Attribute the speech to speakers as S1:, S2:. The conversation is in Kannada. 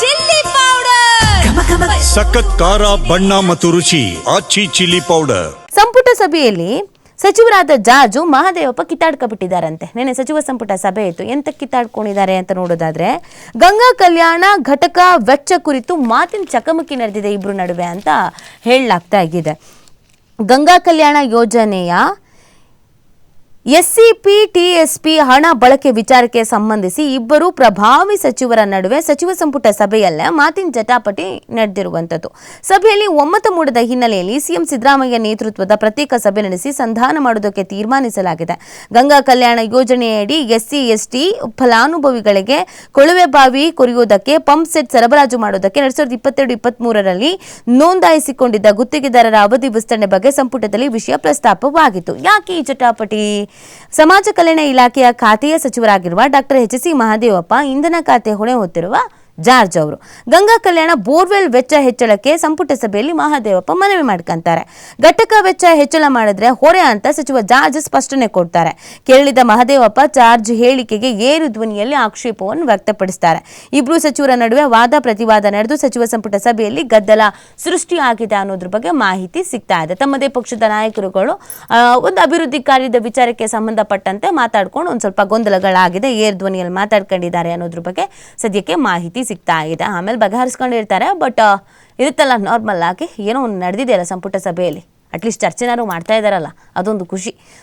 S1: Chilli powder.
S2: ಸಖತ್ ಖಾರ ಬಣ್ಣ ಮತ್ತು ರುಚಿ ಆಚಿ ಚಿಲ್ಲಿ ಪೌಡರ್.
S3: ಸಂಪುಟ ಸಭೆಯಲ್ಲಿ ಸಚಿವರಾದ ಜಾಜು ಮಹಾದೇವಪ್ಪ ಕಿತ್ತಾಡ್ಕೊಬಿಟ್ಟಿದ್ದಾರಂತೆ. ನೆನೆ ಸಚಿವ ಸಂಪುಟ ಸಭೆ ಇತ್ತು. ಎಂತ ಕಿತ್ತಾಡ್ಕೊಂಡಿದ್ದಾರೆ ಅಂತ ನೋಡೋದಾದ್ರೆ ಗಂಗಾ ಕಲ್ಯಾಣ ಘಟಕ ವೆಚ್ಚ ಕುರಿತು ಮಾತಿನ ಚಕಮಕಿ ನಡೆದಿದೆ ಇಬ್ರು ನಡುವೆ ಅಂತ ಹೇಳಲಾಗ್ತಾ ಇದೆ. ಗಂಗಾ ಕಲ್ಯಾಣ ಯೋಜನೆಯ ಎಸ್ಸಿಪಿ, ಟಿಎಸ್ಪಿ ಹಣ ಬಳಕೆ ವಿಚಾರಕ್ಕೆ ಸಂಬಂಧಿಸಿ ಇಬ್ಬರು ಪ್ರಭಾವಿ ಸಚಿವರ ನಡುವೆ ಸಚಿವ ಸಂಪುಟ ಸಭೆಯಲ್ಲೇ ಮಾತಿನ ಜಟಾಪಟಿ ನಡೆದಿರುವಂಥದ್ದು. ಸಭೆಯಲ್ಲಿ ಒಮ್ಮತ ಮೂಡದ ಹಿನ್ನೆಲೆಯಲ್ಲಿ ಸಿಎಂ ಸಿದ್ದರಾಮಯ್ಯ ನೇತೃತ್ವದ ಪ್ರತ್ಯೇಕ ಸಭೆ ನಡೆಸಿ ಸಂಧಾನ ಮಾಡುವುದಕ್ಕೆ ತೀರ್ಮಾನಿಸಲಾಗಿದೆ. ಗಂಗಾ ಕಲ್ಯಾಣ ಯೋಜನೆಯಡಿ ಎಸ್ಸಿ, ಎಸ್ಟಿ ಫಲಾನುಭವಿಗಳಿಗೆ ಕೊಳವೆ ಬಾವಿ ಕೊರೆಯುವುದಕ್ಕೆ ಪಂಪ್ ಸೆಟ್ ಸರಬರಾಜು ಮಾಡುವುದಕ್ಕೆ ಎರಡ್ ಸಾವಿರದ ಇಪ್ಪತ್ತೆರಡು, ಇಪ್ಪತ್ಮೂರರಲ್ಲಿ ನೋಂದಾಯಿಸಿಕೊಂಡಿದ್ದ ಗುತ್ತಿಗೆದಾರರ ಅವಧಿ ವಿಸ್ತರಣೆ ಬಗ್ಗೆ ಸಂಪುಟದಲ್ಲಿ ವಿಷಯ ಪ್ರಸ್ತಾಪವಾಗಿತ್ತು. ಯಾಕೆ ಈ ಜಟಾಪಟಿ? ಸಮಾಜ ಕಲ್ಯಾಣ ಇಲಾಖೆಯ ಖಾತೆಯ ಸಚಿವರಾಗಿರುವ ಡಾಕ್ಟರ್ ಎಚ್ ಸಿ ಮಹಾದೇವಪ್ಪ ಇಂಧನ ಖಾತೆ ಹೊಣೆ ಹೊತ್ತಿರುವ ಜಾರ್ಜ್ ಅವರು. ಗಂಗಾ ಕಲ್ಯಾಣ ಬೋರ್ವೆಲ್ ವೆಚ್ಚ ಹೆಚ್ಚಳಕ್ಕೆ ಸಂಪುಟ ಸಭೆಯಲ್ಲಿ ಮಹಾದೇವಪ್ಪ ಮನವಿ ಮಾಡ್ಕೊಂತಾರೆ. ಘಟಕ ವೆಚ್ಚ ಹೆಚ್ಚಳ ಮಾಡಿದ್ರೆ ಹೊರೆ ಅಂತ ಸಚಿವ ಜಾರ್ಜ್ ಸ್ಪಷ್ಟನೆ ಕೊಡ್ತಾರೆ. ಕೇಳಿದ ಮಹದೇವಪ್ಪ ಜಾರ್ಜ್ ಹೇಳಿಕೆಗೆ ಏರು ಧ್ವನಿಯಲ್ಲಿ ಆಕ್ಷೇಪವನ್ನು ವ್ಯಕ್ತಪಡಿಸ್ತಾರೆ. ಇಬ್ರು ಸಚಿವರ ನಡುವೆ ವಾದ ಪ್ರತಿವಾದ ನಡೆದು ಸಚಿವ ಸಂಪುಟ ಸಭೆಯಲ್ಲಿ ಗದ್ದಲ ಸೃಷ್ಟಿಯಾಗಿದೆ ಅನ್ನೋದ್ರ ಬಗ್ಗೆ ಮಾಹಿತಿ ಸಿಗ್ತಾ ಇದೆ. ತಮ್ಮದೇ ಪಕ್ಷದ ನಾಯಕರುಗಳು ಒಂದು ಅಭಿವೃದ್ಧಿ ಕಾರ್ಯದ ವಿಚಾರಕ್ಕೆ ಸಂಬಂಧಪಟ್ಟಂತೆ ಮಾತಾಡ್ಕೊಂಡು ಒಂದು ಸ್ವಲ್ಪ ಗೊಂದಲಗಳಾಗಿದೆ. ಏರ್ ಧ್ವನಿಯಲ್ಲಿ ಮಾತಾಡ್ಕೊಂಡಿದ್ದಾರೆ ಅನ್ನೋದ್ರ ಬಗ್ಗೆ ಸದ್ಯಕ್ಕೆ ಮಾಹಿತಿ ಸಿಗ್ತಾ ಇದೆ ಆಮೇಲೆ ಬಗೆಹರಿಸ್ಕೊಂಡಿರ್ತಾರೆ ಬಟ್ ಇರುತ್ತಲ್ಲ ನಾರ್ಮಲ್ ಆಗಿ ಏನೋ ಒಂದು ನಡೆದಿದೆಯಲ್ಲ ಸಂಪುಟ ಸಭೆಯಲ್ಲಿ. ಅಟ್ಲೀಸ್ಟ್ ಚರ್ಚೆನಾರು ಮಾಡ್ತಾ ಇದ್ದಾರಲ್ಲ, ಅದೊಂದು ಖುಷಿ.